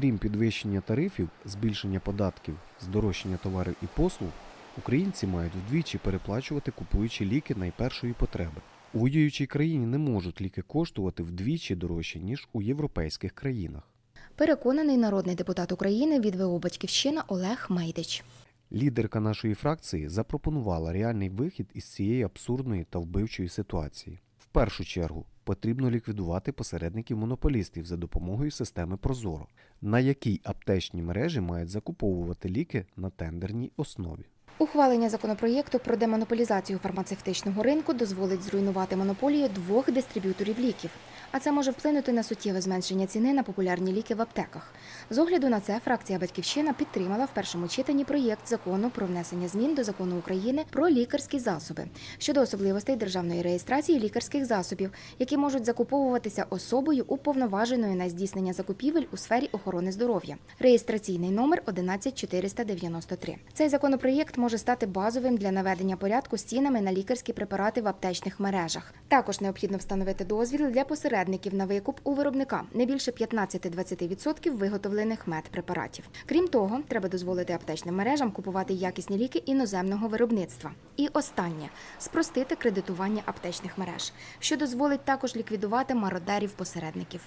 Крім підвищення тарифів, збільшення податків, здорожчання товарів і послуг, українці мають вдвічі переплачувати купуючи ліки найпершої потреби. У воюючій країні не можуть ліки коштувати вдвічі дорожче, ніж у європейських країнах. Переконаний народний депутат України від ВО Батьківщина Олег Мейдич. Лідерка нашої фракції запропонувала реальний вихід із цієї абсурдної та вбивчої ситуації. В першу чергу потрібно ліквідувати посередників-монополістів за допомогою системи Прозоро, на якій аптечні мережі мають закуповувати ліки на тендерній основі. Ухвалення законопроєкту про демонополізацію фармацевтичного ринку дозволить зруйнувати монополію двох дистриб'юторів ліків. А це може вплинути на суттєве зменшення ціни на популярні ліки в аптеках. З огляду на це фракція Батьківщина підтримала в першому читанні проєкт закону про внесення змін до закону України про лікарські засоби щодо особливостей державної реєстрації лікарських засобів, які можуть закуповуватися особою уповноваженою на здійснення закупівель у сфері охорони здоров'я. Реєстраційний номер 11493. Цей законопроєкт може стати базовим для наведення порядку з цінами на лікарські препарати в аптечних мережах. Також необхідно встановити дозвіл для посередників на викуп у виробника не більше 15-20% виготовлених медпрепаратів. Крім того, треба дозволити аптечним мережам купувати якісні ліки іноземного виробництва. І останнє спростити кредитування аптечних мереж, що дозволить також ліквідувати мародерів посередників.